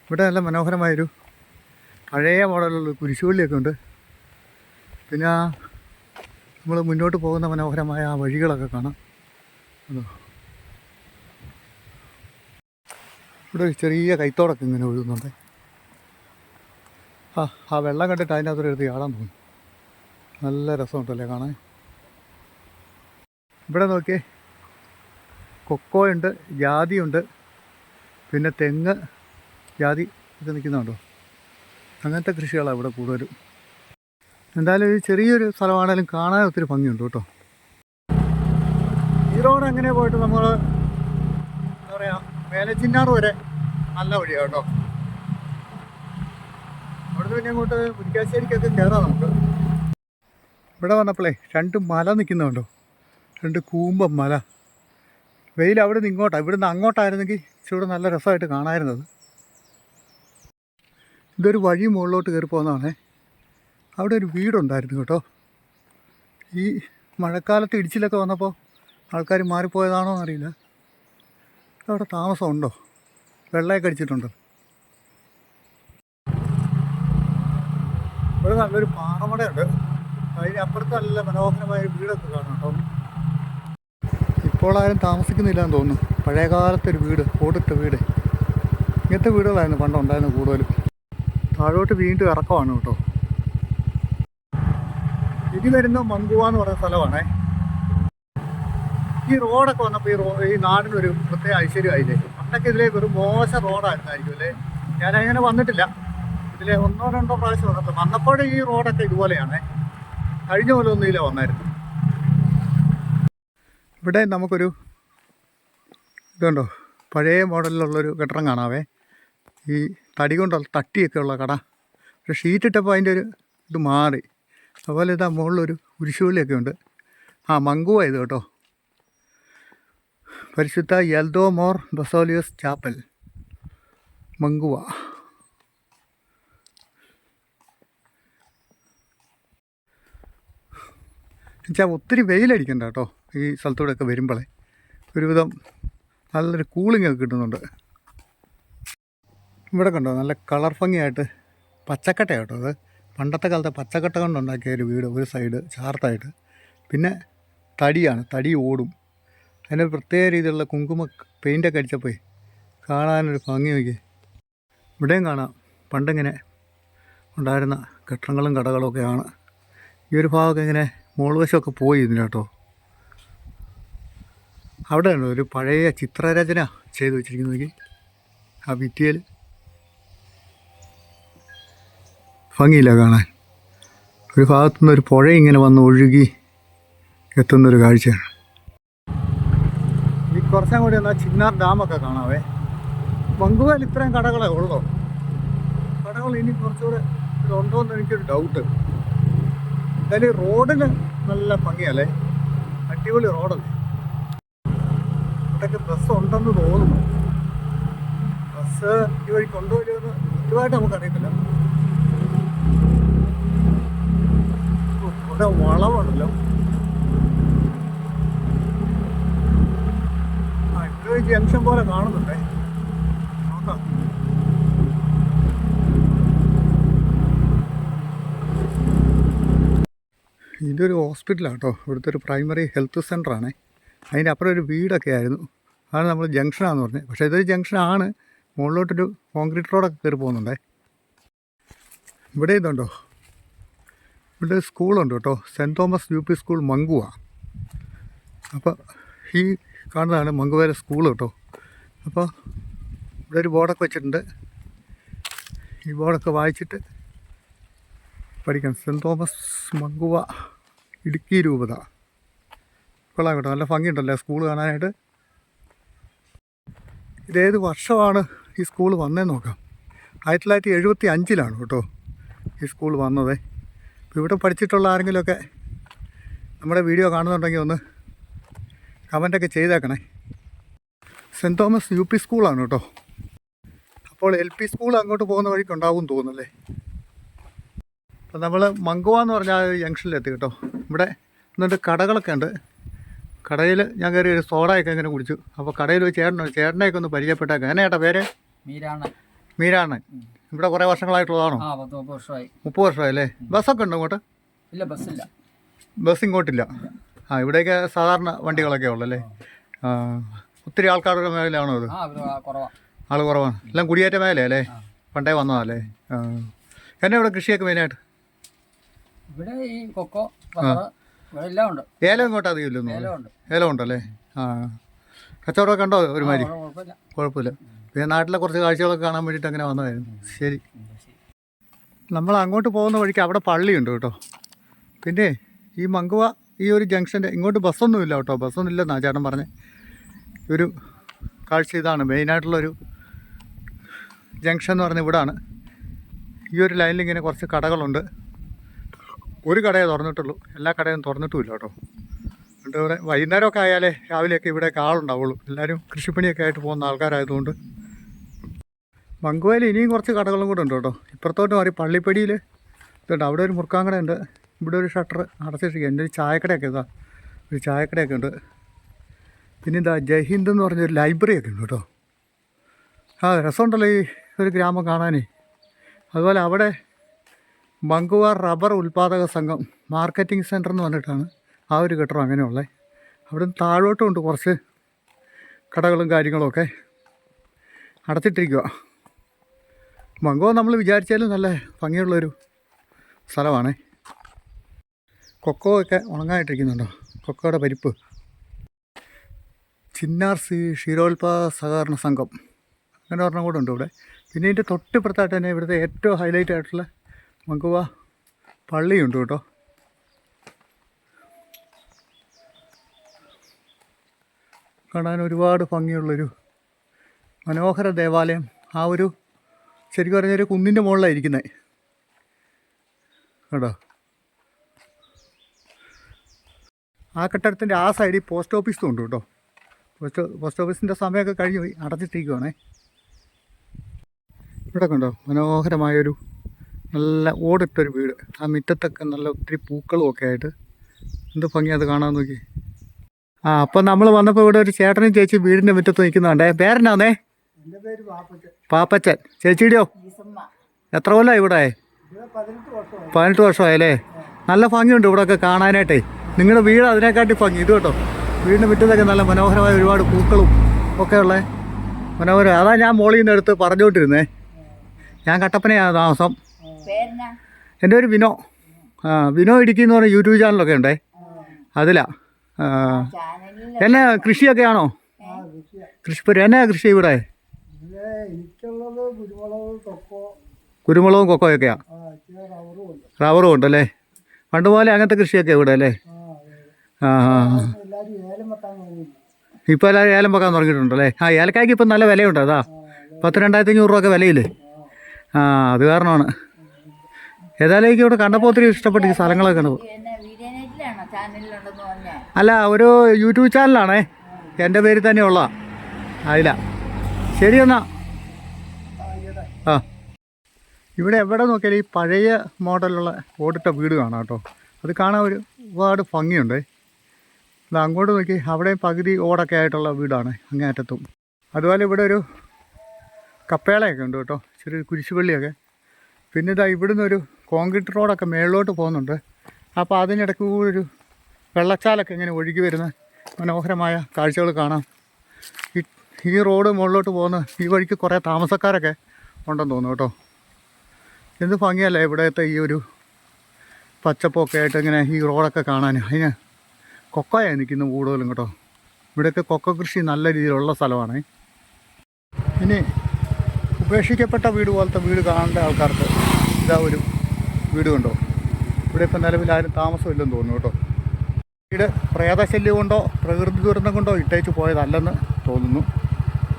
A: ഇവിടെ നല്ല മനോഹരമായൊരു പഴയ മോഡലുള്ള കുരിശുപള്ളിയൊക്കെ ഉണ്ട്. പിന്നെ നമ്മൾ മുന്നോട്ട് പോകുന്ന മനോഹരമായ ആ വഴികളൊക്കെ കാണാം. അതോ ഇവിടെ ഒരു ചെറിയ കൈത്തോടൊക്കെ ഇങ്ങനെ ഒഴുകുന്നുണ്ട്. ആ ആ വെള്ളം കണ്ടിട്ട് അതിനകത്തൊരു എടുത്ത് കാണാൻ തോന്നി. നല്ല രസമുണ്ടല്ലേ കാണാൻ? ഇവിടെ നോക്കിയേ. കൊക്കോയുണ്ട് ജാതിയുണ്ട് പിന്നെ തെങ്ങ് ജാതി ഒക്കെ നിൽക്കുന്നുണ്ടോ അങ്ങനത്തെ കൃഷികളാണ് ഇവിടെ കൂടുതലും. എന്തായാലും ഈ ചെറിയൊരു സ്ഥലമാണെങ്കിലും കാണാൻ ഒത്തിരി ഭംഗിയുണ്ട് കേട്ടോ. ഈ റോഡ് എങ്ങനെ പോയിട്ട് നമ്മൾ എന്താ പറയുക മേലച്ചിന്നാർ വരെ നല്ല വഴിയാണ് കേട്ടോ. അവിടുന്ന് പിന്നെ അങ്ങോട്ട് മുരിക്കാശ്ശേരിക്കൊക്കെ കയറാം നമുക്ക്. ഇവിടെ വന്നപ്പോഴേ രണ്ട് മല നിൽക്കുന്നുണ്ടോ? രണ്ട് കൂമ്പം മല. വെയിൽ അവിടെ നിന്ന് ഇങ്ങോട്ടാണ് ഇവിടുന്ന് അങ്ങോട്ടായിരുന്നെങ്കിൽ ഇച്ചിരി നല്ല രസമായിട്ട് കാണാമായിരുന്നത്. ഇതൊരു വഴി മുകളിലോട്ട് കയറി പോകുന്നതാണേ. അവിടെ ഒരു വീടുണ്ടായിരുന്നു കേട്ടോ. ഈ മഴക്കാലത്ത് ഇടിച്ചിലൊക്കെ വന്നപ്പോൾ ആൾക്കാർ മാറിപ്പോയതാണോ എന്നറിയില്ല. അവിടെ താമസമുണ്ടോ? വെള്ളമൊക്കെ അടിച്ചിട്ടുണ്ടോ? ഇവിടെ നല്ലൊരു പാറമടയുണ്ട്. അതിന് അപ്പുറത്ത് നല്ല മനോഹരമായ വീടൊക്കെ കാണാം കേട്ടോ. ഇപ്പോൾ ആരും താമസിക്കുന്നില്ല എന്ന് തോന്നുന്നു. പഴയ കാലത്തെ ഒരു വീട് ഓടിട്ട വീട്. ഇങ്ങനത്തെ വീടുകളായിരുന്നു പണ്ടുണ്ടായിരുന്നു കൂടുതലും. താഴോട്ട് വീണ്ടും ഇറക്കമാണ് കേട്ടോ. ഇനി വരുന്ന മങ്കുവ എന്ന് പറയുന്ന സ്ഥലമാണേ. ഈ റോഡൊക്കെ വന്നപ്പോൾ ഈ റോ ഈ നാടിനൊരു പ്രത്യേക ഐശ്വര്യമായില്ലേ? പണ്ടൊക്കെ ഇതിലേക്ക് ഒരു മോശം റോഡായിരുന്നായിരിക്കും അല്ലേ? ഞാൻ അങ്ങനെ വന്നിട്ടില്ല. ഇതിലെ ഒന്നോ രണ്ടോ പ്രാവശ്യം വന്നപ്പോൾ വന്നപ്പോഴേ ഈ റോഡൊക്കെ ഇതുപോലെയാണ്. കഴിഞ്ഞ പോലെ ഒന്നും ഇല്ല വന്നായിരുന്നു. ഇവിടെ നമുക്കൊരു ഇതുണ്ടോ? പഴയ മോഡലിലുള്ളൊരു കെട്ടിടം കാണാവേ. ഈ തടി കൊണ്ടുള്ള തട്ടിയൊക്കെ ഉള്ള കട. ഷീറ്റ് ഇട്ടപ്പോൾ അതിന്റെ ഒരു ഇത് മാറി. അതുപോലെ ഇതാ മുകളിലൊരു കുരിശൂലിയൊക്കെ ഉണ്ട്. ആ മങ്കുവ ഇത് കേട്ടോ. പരിശുദ്ധ യൽദോ മോർ ബസോലിയസ് ചാപ്പൽ. മങ്കുവ. എന്നുവെച്ചാൽ ഒത്തിരി വെയിലടിക്കണ്ട കേട്ടോ ഈ സ്ഥലത്തൂടെയൊക്കെ വരുമ്പോഴേ ഒരുവിധം നല്ലൊരു കൂളിംഗ് ഒക്കെ കിട്ടുന്നുണ്ട്. ഇവിടെ കണ്ടോ നല്ല കളർ ഭംഗിയായിട്ട് പച്ചക്കട്ട കേട്ടോ അത്. പണ്ടത്തെ കാലത്തെ പച്ചക്കട്ട കൊണ്ടുണ്ടാക്കിയ ഒരു വീട് ഒരു സൈഡ് ചാർത്തായിട്ട്. പിന്നെ തടിയാണ് തടി ഓടും. അതിന് പ്രത്യേക രീതിയിലുള്ള കുങ്കുമ പെയിന്റൊക്കെ അടിച്ചപ്പോൾ കാണാനൊരു ഭംഗി നോക്കി ഇവിടെയും കാണാം പണ്ടിങ്ങനെ ഉണ്ടായിരുന്ന കെട്ടിടങ്ങളും കടകളും ഒക്കെയാണ്. ഈ ഒരു ഭാഗമൊക്കെ ഇങ്ങനെ മോൾവശമൊക്കെ പോയി ഇതിന് കേട്ടോ. അവിടെ ഉണ്ട് ഒരു പഴയ ചിത്രരചന ചെയ്തു വെച്ചിരിക്കുന്നു ആ ഭിത്തിയിൽ ഭംഗിയില്ല കാണാൻ. ഒരു ഭാഗത്തുനിന്ന് ഒരു പുഴ ഇങ്ങനെ വന്ന് ഒഴുകി എത്തുന്നൊരു കാഴ്ചയാണ്. ഈ കുറച്ചും കൂടി എന്നാൽ ചിന്നാർ ഡാമൊക്കെ കാണാവേ. പങ്കുവേൽ ഇത്രയും കടകളെ ഉള്ളോ? കടകൾ ഇനി കുറച്ചുകൂടെ ഇതുണ്ടോ എന്ന് എനിക്കൊരു ഡൗട്ട് എന്തായാലും റോഡിന് നല്ല ഭംഗിയല്ലേ? അടിപൊളി റോഡല്ലേ? ഇവിടെയൊക്കെ ബസ് ഉണ്ടെന്ന് തോന്നുന്നു. ബസ് ഈ വഴി കൊണ്ടുവരുമെന്ന് കൃത്യമായിട്ട് നമുക്കറിയത്തില്ല. ഇവിടെ വളവാണല്ലോ. ആ ഇവിടെ ജംഗ്ഷൻ പോലെ കാണുന്നുണ്ടേ നോക്കാം ഇതൊരു ഹോസ്പിറ്റലാണ് കേട്ടോ ഇവിടുത്തെ ഒരു പ്രൈമറി ഹെൽത്ത് സെന്ററാണേ അതിന്റെ അപ്പുറം ഒരു വീടൊക്കെ ആയിരുന്നു. അതാണ് നമ്മൾ ജംഗ്ഷനാണെന്ന് പറഞ്ഞത് പക്ഷേ ഇതൊരു ജംഗ്ഷനാണ്. മുകളിലോട്ടൊരു കോൺക്രീറ്റ് റോഡൊക്കെ കയറി പോകുന്നുണ്ടേ. ഇവിടെ ഇതുണ്ടോ? ഇവിടെ സ്കൂളുണ്ട് കേട്ടോ. Saint Thomas U P school Mankuva. അപ്പോൾ ഈ കാണുന്നതാണ് മങ്കുവേര സ്കൂൾ കേട്ടോ. അപ്പോൾ ഇവിടെ ഒരു ബോർഡൊക്കെ വെച്ചിട്ടുണ്ട്. ഈ ബോർഡൊക്കെ വായിച്ചിട്ട് പഠിക്കാം സെന്റ് തോമസ് മങ്കുവ ഇടുക്കി രൂപത. കൊള്ളാം കേട്ടോ. നല്ല ഭംഗിയുണ്ടല്ലേ സ്കൂൾ കാണാനായിട്ട്? ഇതേത് വർഷമാണ് ഈ സ്കൂൾ വന്നേ നോക്കാം. ആയിരത്തി തൊള്ളായിരത്തി എഴുപത്തി അഞ്ചിലാണ് കേട്ടോ ഈ സ്കൂൾ വന്നത്. അപ്പോൾ ഇവിടെ പഠിച്ചിട്ടുള്ള ആരെങ്കിലുമൊക്കെ നമ്മുടെ വീഡിയോ കാണുന്നുണ്ടെങ്കിൽ ഒന്ന് കമന്റൊക്കെ ചെയ്തേക്കണേ. സെന്റ് തോമസ് യു പി സ്കൂളാണ് കേട്ടോ. അപ്പോൾ എൽ പി സ്കൂൾ അങ്ങോട്ട് പോകുന്ന വഴിക്ക് ഉണ്ടാവും തോന്നുന്നല്ലേ അപ്പം നമ്മൾ മങ്കുവ എന്ന് പറഞ്ഞാൽ ജംഗ്ഷനിലെത്തി കേട്ടോ ഇവിടെ എന്നിട്ട് കടകളൊക്കെ ഉണ്ട്. കടയിൽ ഞാൻ കയറി ഒരു സോഡയൊക്കെ ഇങ്ങനെ കുടിച്ചു. അപ്പോൾ കടയിൽ ഒരു ചേട്ടനോ ചേട്ടനെയൊക്കെ ഒന്ന് പരിചയപ്പെട്ടേക്കാം. എന്നെ ചേട്ടാ പേര്?
B: മീരാണ്
A: മീരാണ് ഇവിടെ കുറേ വർഷങ്ങളായിട്ടുള്ളതാണോ?
B: മുപ്പത് വർഷമായി.
A: അല്ലേ ബസ്സൊക്കെ ഉണ്ടോ ഇങ്ങോട്ട്?
B: ഇല്ല ബസ്സില്ല.
A: ബസ് ഇങ്ങോട്ടില്ല. ആ ഇവിടെയൊക്കെ സാധാരണ വണ്ടികളൊക്കെ ഉള്ളല്ലേ ആ ഒത്തിരി ആൾക്കാരുടെ മേഖലയാണോ അത്? ആൾ കുറവാണ് എല്ലാം കുടിയേറ്റ മേഖലയല്ലേ പണ്ടേ വന്നതല്ലേ ആ. എന്നെ ഇവിടെ കൃഷിയൊക്കെ മെയിനായിട്ട്
B: ഇവിടെ ഈ കൊക്കോ എല്ലാം ഉണ്ട്.
A: ഏലം ഇങ്ങോട്ട് അധികം
B: ഉണ്ട്.
A: ഏലം ഉണ്ടല്ലേ? ആ. കച്ചവടമൊക്കെ ഉണ്ടോ ഒരുമാതിരി?
B: കുഴപ്പമില്ല.
A: പിന്നെ നാട്ടിലെ കുറച്ച് കാഴ്ചകളൊക്കെ കാണാൻ വേണ്ടിയിട്ട് അങ്ങനെ വന്നതായിരുന്നു. ശരി. നമ്മൾ അങ്ങോട്ട് പോകുന്ന വഴിക്ക് അവിടെ പള്ളിയുണ്ട് കേട്ടോ. പിന്നെ ഈ മങ്കുവ ഈ ഒരു ജംഗ്ഷന്റെ ഇങ്ങോട്ട് ബസ്സൊന്നും ഇല്ല കേട്ടോ. ബസ്സൊന്നും ഇല്ലെന്ന് ചേട്ടൻ പറഞ്ഞ്. ഒരു കാഴ്ച ഇതാണ്. മെയിനായിട്ടുള്ളൊരു ജംഗ്ഷൻ എന്ന് പറഞ്ഞ ഇവിടാണ്. ഈ ഒരു ലൈനിൽ ഇങ്ങനെ കുറച്ച് കടകളുണ്ട്. ഒരു കടയെ തുറന്നിട്ടുള്ളൂ. എല്ലാ കടയും തുറന്നിട്ടുമില്ല കേട്ടോ. രണ്ട് ഇവിടെ വൈകുന്നേരമൊക്കെ ആയാലേ രാവിലെയൊക്കെ ഇവിടെയൊക്കെ ആളുണ്ടാവുള്ളൂ. എല്ലാവരും കൃഷിപ്പണിയൊക്കെ ആയിട്ട് പോകുന്ന ആൾക്കാരായതുകൊണ്ട്. മങ്കുവയിൽ ഇനിയും കുറച്ച് കടകളും കൂടെ ഉണ്ട് കേട്ടോ. ഇപ്പുറത്തോട്ട് മാറി പള്ളിപ്പടിയിൽ ഇതുണ്ട്. അവിടെ ഒരു മുറുക്കാൻ ഉണ്ട് ഇവിടെ ഒരു ഷട്ടർ അടച്ചിട്ടിരിക്കുക എന്റെ ഒരു ചായക്കടയൊക്കെ ഇതാ. ഒരു ചായക്കടയൊക്കെ ഉണ്ട്. പിന്നെ ഇതാ ജയ്ഹിന്ദ് എന്ന് പറഞ്ഞൊരു ലൈബ്രറി ഒക്കെ ഉണ്ട് കേട്ടോ. ആ രസമുണ്ടല്ലോ ഈ ഒരു ഗ്രാമം കാണാനേ. അതുപോലെ അവിടെ മങ്കുവാർ റബ്ബർ ഉൽപ്പാദക സംഘം മാർക്കറ്റിംഗ് സെന്റർ എന്ന് പറഞ്ഞിട്ടാണ് ആ ഒരു കെട്ടിടം അങ്ങനെയുള്ളത് അവിടെ നിന്ന് താഴോട്ടും ഉണ്ട് കുറച്ച് കടകളും കാര്യങ്ങളുമൊക്കെ അടച്ചിട്ടിരിക്കുക മംഗോ നമ്മൾ വിചാരിച്ചാലും നല്ല ഭംഗിയുള്ളൊരു സ്ഥലമാണ്. കൊക്കോ ഒക്കെ ഉണങ്ങായിട്ടിരിക്കുന്നുണ്ടോ കൊക്കോയുടെ പരിപ്പ്. ചിന്നാർ സി ക്ഷീരോത്പാദ സഹകരണ സംഘം. അങ്ങനെ ഒരെണ്ണം കൂടെ ഉണ്ട് ഇവിടെ. പിന്നെ ഇതിന്റെ തൊട്ടിപ്പുറത്തായിട്ട് തന്നെ ഇവിടുത്തെ ഏറ്റവും ഹൈലൈറ്റ് ആയിട്ടുള്ള മങ്കുവ പള്ളിയുണ്ട് കേട്ടോ. കാണാൻ ഒരുപാട് ഭംഗിയുള്ളൊരു മനോഹര ദേവാലയം. ആ ഒരു ശരിക്കും പറഞ്ഞൊരു കുന്നിന്റെ മുകളിലാണ് ഇരിക്കുന്നത് കേട്ടോ ആ കെട്ടിടത്തിന്റെ ആ സൈഡിൽ പോസ്റ്റ് ഓഫീസും ഉണ്ട് കേട്ടോ. പോസ്റ്റ് പോസ്റ്റ് ഓഫീസിന്റെ സമയമൊക്കെ കഴിഞ്ഞു പോയി. അടച്ചിട്ടിരിക്കുവാണേ. ഇവിടെ കണ്ടോ? മനോഹരമായൊരു നല്ല ഓടിട്ടൊരു വീട്. ആ മുറ്റത്തൊക്കെ നല്ല ഒത്തിരി പൂക്കളും ഒക്കെ ആയിട്ട്. എന്ത് ഭംഗി അത് കാണാൻ നോക്കി. ആ അപ്പം നമ്മൾ വന്നപ്പോൾ ഇവിടെ ഒരു ചേട്ടനും ചേച്ചി വീടിന്റെ മുറ്റത്ത് നിൽക്കുന്നുണ്ടേ. പേരെന്നാന്നേ?
C: പാപ്പച്ചൻ
A: ചേച്ചിയുടെയോ? എത്ര കൊല്ലമായി ഇവിടെ?
C: പതിനെട്ട് വർഷമായി.
A: പതിനെട്ട് വർഷമായല്ലേ? നല്ല ഭംഗിയുണ്ട് ഇവിടെയൊക്കെ കാണാനായിട്ടേ. നിങ്ങളുടെ വീട് അതിനെക്കാട്ടി ഭംഗി. ഇത് കേട്ടോ. വീടിന്റെ മുറ്റത്തൊക്കെ നല്ല മനോഹരമായ ഒരുപാട് പൂക്കളും ഒക്കെ ഉള്ളേ. മനോഹരം. അതാ ഞാൻ മോളിൽ നിന്ന് എടുത്ത് പറഞ്ഞുകൊണ്ടിരുന്നേ. ഞാൻ കട്ടപ്പനയാണ് താമസം. എന്റെ ഒരു വിനോ. ആ വിനോ ഇടുക്കി എന്ന് പറഞ്ഞ യൂട്യൂബ് ചാനലൊക്കെ ഉണ്ടേ. അതിലാ. എന്നാ കൃഷിയൊക്കെ ആണോ? കൃഷിപ്പരി എന്നാ കൃഷി ഇവിടെ?
C: കുരുമുളക് കൊക്കോ.
A: കുരുമുളകും കൊക്കോയൊക്കെയാ.
C: റബ്ബറും ഉണ്ട്.
A: റബ്ബറും ഉണ്ടല്ലേ? പണ്ട് പോലെ അങ്ങനത്തെ കൃഷിയൊക്കെ ഇവിടെ അല്ലേ?
C: ആ
A: ഇപ്പോൾ എല്ലാവരും ഏലം വെക്കാൻ തുടങ്ങിയിട്ടുണ്ടല്ലേ? ആ ഏലക്കായ്ക്ക് ഇപ്പം നല്ല വിലയുണ്ട് അതാ. പത്ത് രണ്ടായിരത്തി അഞ്ഞൂറ് രൂപ ഒക്കെ വിലയില്ലേ ആ അത് കാരണമാണ്. ഏതായാലും എനിക്ക് ഇവിടെ കണ്ടപ്പോൾ ഒത്തിരി ഇഷ്ടപ്പെട്ടു ഈ സ്ഥലങ്ങളൊക്കെ
D: പറഞ്ഞേ.
A: അല്ല ഒരു യൂട്യൂബ് ചാനലാണേ. എന്റെ പേരിൽ തന്നെയുള്ള അതില. ശരി എന്നാ. ആ. ഇവിടെ എവിടെ നോക്കിയാലും ഈ പഴയ മോഡലുള്ള ഓടിട്ട വീട് കാണാം കേട്ടോ. അത് കാണാൻ ഒരു ഒരുപാട് ഭംഗിയുണ്ട്. അങ്ങോട്ട് നോക്കി അവിടെ പകുതി ഓടൊക്കെ ആയിട്ടുള്ള വീടാണ് അങ്ങേയറ്റത്തും. അതുപോലെ ഇവിടെ ഒരു കപ്പേളയൊക്കെ ഉണ്ട് കേട്ടോ. ചെറിയൊരു കുരിശുപള്ളിയൊക്കെ. പിന്നെ ഇതാ ഇവിടുന്ന് ഒരു കോൺക്രീറ്റ് റോഡൊക്കെ മേളിലോട്ട് പോകുന്നുണ്ട്. അപ്പോൾ അതിനിടയ്ക്ക് ഒരു വെള്ളച്ചാലൊക്കെ ഇങ്ങനെ ഒഴുകി വരുന്ന മനോഹരമായ കാഴ്ചകൾ കാണാം. ഈ ഈ റോഡ് മുകളിലോട്ട് പോകുന്ന ഈ വഴിക്ക് കുറേ താമസക്കാരൊക്കെ ഉണ്ടെന്ന് തോന്നുന്നു കേട്ടോ. എന്ത് ഭംഗിയല്ലേ ഇവിടത്തെ ഈ ഒരു പച്ചപ്പൊക്കെ ആയിട്ട് ഇങ്ങനെ ഈ റോഡൊക്കെ കാണാൻ. അതിന് കൊക്കയാണ് നിൽക്കുന്നു കൂടുതലും കേട്ടോ. ഇവിടെയൊക്കെ കൊക്ക കൃഷി നല്ല രീതിയിലുള്ള സ്ഥലമാണ്. ഇനി ഉപേക്ഷിക്കപ്പെട്ട വീട് പോലത്തെ വീട് കാണേണ്ട ആൾക്കാർക്ക് ഇതാ ഒരു വീട് കണ്ടോ? ഇവിടെ ഇപ്പം നിലവിൽ ആരും താമസമില്ലെന്ന് തോന്നുന്നു കേട്ടോ. വീട് പ്രേതശല്യം കൊണ്ടോ പ്രകൃതി ദുരന്തം കൊണ്ടോ ഇട്ടേച്ച് പോയതല്ലെന്ന് തോന്നുന്നു.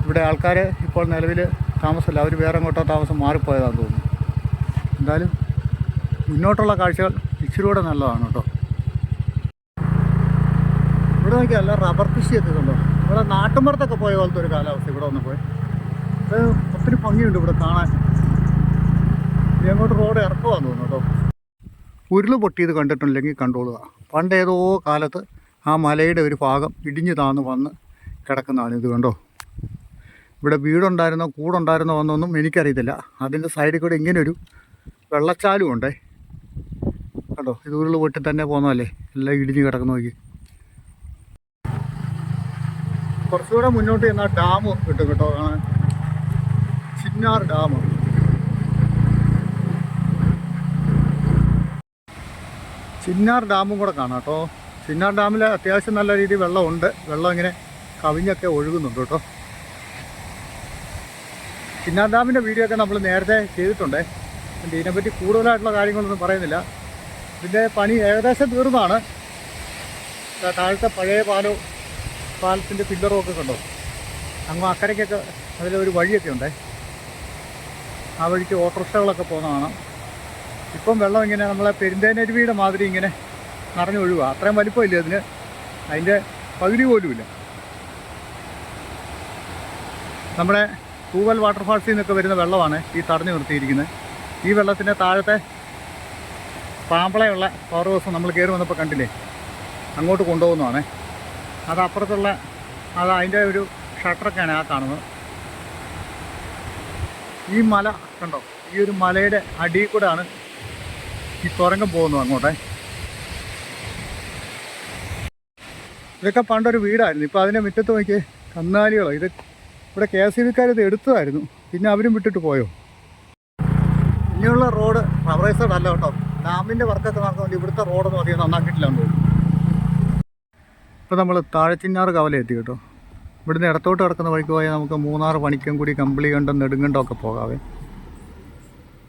A: ഇവിടെ ആൾക്കാർ ഇപ്പോൾ നിലവിൽ താമസമില്ല. അവർ വേറെ എങ്ങോട്ടോ താമസം മാറിപ്പോയതാണെന്ന് തോന്നുന്നു. എന്തായാലും മുന്നോട്ടുള്ള കാഴ്ചകൾ ഇച്ചിരി കൂടെ നല്ലതാണ് കേട്ടോ. ഇവിടെ നോക്കിയാൽ നല്ല റബ്ബർ കൃഷിയൊക്കെ കണ്ടോ ഇവിടെ നാട്ടുമ്പുറത്തൊക്കെ പോയ പോലത്തെ ഒരു കാലാവസ്ഥ ഇവിടെ വന്ന് പോയി അത് ഒത്തിരി ഭംഗിയുണ്ട് ഇവിടെ കാണാൻ. അങ്ങോട്ട് റോഡ് ഇറക്കുവാന്ന് തോന്നുന്നു കേട്ടോ. ഉരുൾ പൊട്ടിയത് കണ്ടിട്ടുണ്ടെങ്കിൽ കണ്ടോളുക. പണ്ട് ഏതോ കാലത്ത് ആ മലയുടെ ഒരു ഭാഗം ഇടിഞ്ഞു താന്ന് വന്ന് കിടക്കുന്നതാണ് ഇത് കണ്ടോ? ഇവിടെ വീടുണ്ടായിരുന്നോ കൂടുണ്ടായിരുന്നോ എന്നൊന്നും എനിക്കറിയത്തില്ല. അതിന്റെ സൈഡിൽ കൂടെ ഇങ്ങനൊരു വെള്ളച്ചാലും ഉണ്ടേ. കണ്ടോ? ഇത് ഉരുൾ പൊട്ടി തന്നെ പോകുന്നതല്ലേ എല്ലാം ഇടിഞ്ഞ് കിടക്കുന്ന നോക്കി. കുറച്ചുകൂടെ മുന്നോട്ട് ചെന്നാൽ ഡാം കിട്ടും കേട്ടോ ചിന്നാർ ഡാം. ചിന്നാർ ഡാമും കൂടെ കാണാം കേട്ടോ. ചിന്നാർ ഡാമിൽ അത്യാവശ്യം നല്ല രീതിയിൽ വെള്ളമുണ്ട്. വെള്ളം ഇങ്ങനെ കവിഞ്ഞൊക്കെ ഒഴുകുന്നുണ്ട് കേട്ടോ. ചിന്നാർ ഡാമിന്റെ വീഡിയോ ഒക്കെ നമ്മൾ നേരത്തെ ചെയ്തിട്ടുണ്ട്. എന്റെ ഇതിനെപ്പറ്റി കൂടുതലായിട്ടുള്ള കാര്യങ്ങളൊന്നും പറയുന്നില്ല. ഇതിന്റെ പണി ഏകദേശം തീർന്നാണ്. താഴത്തെ പഴയ പാലോ പാലത്തിന്റെ പില്ലറും ഒക്കെ കണ്ടോ? അങ്ങ് അക്കരയ്ക്കൊക്കെ അതിലൊരു വഴിയൊക്കെ ഉണ്ടേ. ആ വഴിക്ക് ഓട്ടോറിക്ഷകളൊക്കെ പോകുന്നതാണ് ഇപ്പം വെള്ളം ഇങ്ങനെ നമ്മളെ പെരുന്തേനരുവിയുടെ മാതിരി ഇങ്ങനെ നിറഞ്ഞു ഒഴുകുക അത്രയും വലിപ്പമില്ല അതിന് അതിന്റെ പകുതി പോലുമില്ല നമ്മുടെ തൂവൽ വാട്ടർഫാൾസിൽ നിന്നൊക്കെ വരുന്ന വെള്ളമാണ് ഈ തടഞ്ഞു നിർത്തിയിരിക്കുന്നത്. ഈ വെള്ളത്തിന്റെ താഴത്തെ പാമ്പളയുള്ള പവർ ഹൗസ് നമ്മൾ കയറി വന്നപ്പോൾ കണ്ടില്ലേ? അങ്ങോട്ട് കൊണ്ടുപോകുന്നതാണേ. അത് അപ്പുറത്തുള്ള അത് അതിന്റെ ഒരു ഷട്ടറൊക്കെയാണ് ആ കാണുന്നത്. ഈ മല കണ്ടോ? ഈ ഒരു മലയുടെ അടിയിൽ കൂടെയാണ് ഈ തുരങ്കം അങ്ങോട്ടെ. ഇതൊക്കെ പണ്ടൊരു വീടായിരുന്നു. ഇപ്പോൾ അതിന്റെ മുറ്റത്ത് നോക്കി കന്നാലികളോ. ഇത് ഇവിടെ കെ എസ് ബിക്കാർ ഇത് എടുത്തതായിരുന്നു. പിന്നെ അവരും വിട്ടിട്ട് പോയോ? ഇനിയുള്ള റോഡ് റബറൈസഡ് അല്ല കേട്ടോ. ഡാമിന്റെ വർക്കൊക്കെ നടക്കുന്നുണ്ട് ഇവിടുത്തെ റോഡെന്ന് പറയുന്നത് നന്നാക്കിയിട്ടില്ലാന്ന് തോന്നുന്നു. ഇപ്പോൾ നമ്മൾ താഴെച്ചിന്നാർ കവല എത്തി കേട്ടോ. ഇവിടുന്ന് ഇടത്തോട്ട് കിടക്കുന്ന വഴിക്ക് പോയാൽ നമുക്ക് മൂന്നാറ് പണിക്കും കൂടി കമ്പിളി കണ്ടോ നെടുങ്കണ്ടോ ഒക്കെ പോകാവേ.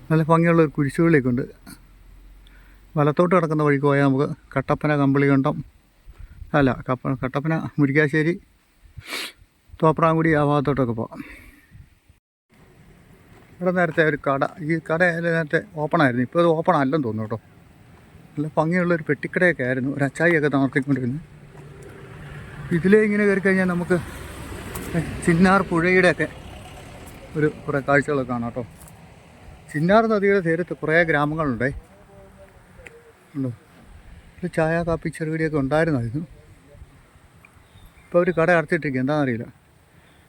A: നല്ല ഭംഗിയുള്ള ഒരു കുരിശുകളിലേക്ക് ഉണ്ട്. വലത്തോട്ട് കിടക്കുന്ന വഴിക്ക് പോയാൽ നമുക്ക് കട്ടപ്പന കമ്പിളികണ്ടം അല്ല കപ്പ കട്ടപ്പന മുരിക്കാശ്ശേരി തോപ്രാങ്കുടി ആ ഭാഗത്തോട്ടൊക്കെ പോകാം. ഇവിടെ നേരത്തെ ഒരു കട. ഈ കട നേരത്തെ ഓപ്പൺ ആയിരുന്നു. ഇപ്പോൾ അത് ഓപ്പൺ അല്ലെന്ന് തോന്നുന്നു കേട്ടോ. നല്ല ഭംഗിയുള്ള ഒരു പെട്ടിക്കടയൊക്കെ ആയിരുന്നു. ഒരു അച്ചായിയൊക്കെ താമസിക്കൊണ്ടിരുന്നു ഇതിലേ ഇങ്ങനെ കയറി കഴിഞ്ഞാൽ നമുക്ക് ചിന്നാർ പുഴയുടെയൊക്കെ ഒരു കുറേ കാഴ്ചകളൊക്കെ കാണാം കേട്ടോ. ചിന്നാർ നദിയുടെ തീരത്ത് കുറേ ഗ്രാമങ്ങളുണ്ടേ. ഉണ്ടോ? ഒരു ചായ കാപ്പി ചെറുകടിയൊക്കെ ഉണ്ടായിരുന്നായിരുന്നു. ഇപ്പോൾ അവർ കട അടച്ചിട്ടിരിക്കുക എന്താണെന്നറിയില്ല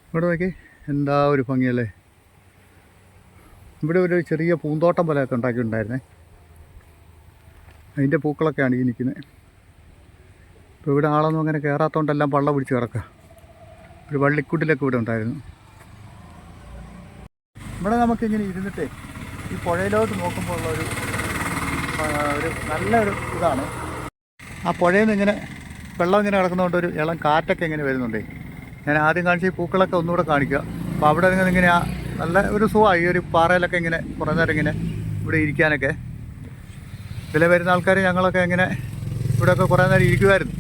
A: ഇവിടെ നോക്കി. എന്താ ഒരു ഭംഗിയല്ലേ? ഇവിടെ ഒരു ചെറിയ പൂന്തോട്ടം പോലെയൊക്കെ ഉണ്ടാക്കിയിട്ടുണ്ടായിരുന്നേ. അതിന്റെ പൂക്കളൊക്കെയാണ് ഈ നിൽക്കുന്നത്. ഇപ്പോൾ ഇവിടെ ആളൊന്നും അങ്ങനെ കയറാത്തതുകൊണ്ടെല്ലാം പള്ള പിടിച്ച് കിടക്കുക ഒരു വള്ളിക്കുട്ടിലൊക്കെ ഇവിടെ ഉണ്ടായിരുന്നു. ഇവിടെ നമുക്കിങ്ങനെ ഇരുന്നിട്ടേ ഈ പുഴയിലോട്ട് നോക്കുമ്പോൾ ഉള്ള ഒരു ഒരു നല്ലൊരു ഇതാണ്. ആ പുഴയിൽ നിന്ന് ഇങ്ങനെ വെള്ളം ഇങ്ങനെ കിടക്കുന്നതുകൊണ്ട് ഒരു ഇളം കാറ്റൊക്കെ ഇങ്ങനെ വരുന്നുണ്ടേ. ഞാൻ ആദ്യം കാണിച്ച ഈ പൂക്കളൊക്കെ ഒന്നുകൂടെ കാണിക്കുക. അപ്പോൾ അവിടെ ഇങ്ങനെ ആ നല്ല ഒരു സുഖമാണ് ഈ ഒരു പാറയിലൊക്കെ ഇങ്ങനെ കുറേ നേരം ഇങ്ങനെ ഇവിടെ ഇരിക്കാനൊക്കെ. ഇതിലെ വരുന്ന ആൾക്കാർ ഞങ്ങളൊക്കെ ഇങ്ങനെ ഇവിടെയൊക്കെ കുറേ നേരം ഇരിക്കുമായിരുന്നു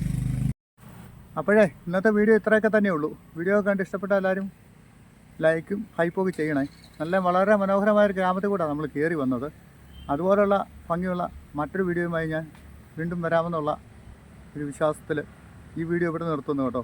A: അപ്പോഴേ ഇന്നത്തെ വീഡിയോ ഇത്രയൊക്കെ തന്നെ ഉള്ളൂ. വീഡിയോ കണ്ട് ഇഷ്ടപ്പെട്ട എല്ലാവരും ലൈക്കും ഹൈപ്പൊക്കെ ചെയ്യണേ. നല്ല വളരെ മനോഹരമായ ഒരു ഗ്രാമത്തിൽ കൂടെ നമ്മൾ കയറി വന്നത്. അതുപോലുള്ള ഭംഗിയുള്ള മറ്റൊരു വീഡിയോയുമായി ഞാൻ വീണ്ടും വരാമെന്നുള്ള ഒരു വിശ്വാസത്തിൽ ഈ വീഡിയോ ഇവിടെ നിർത്തുന്നു കേട്ടോ.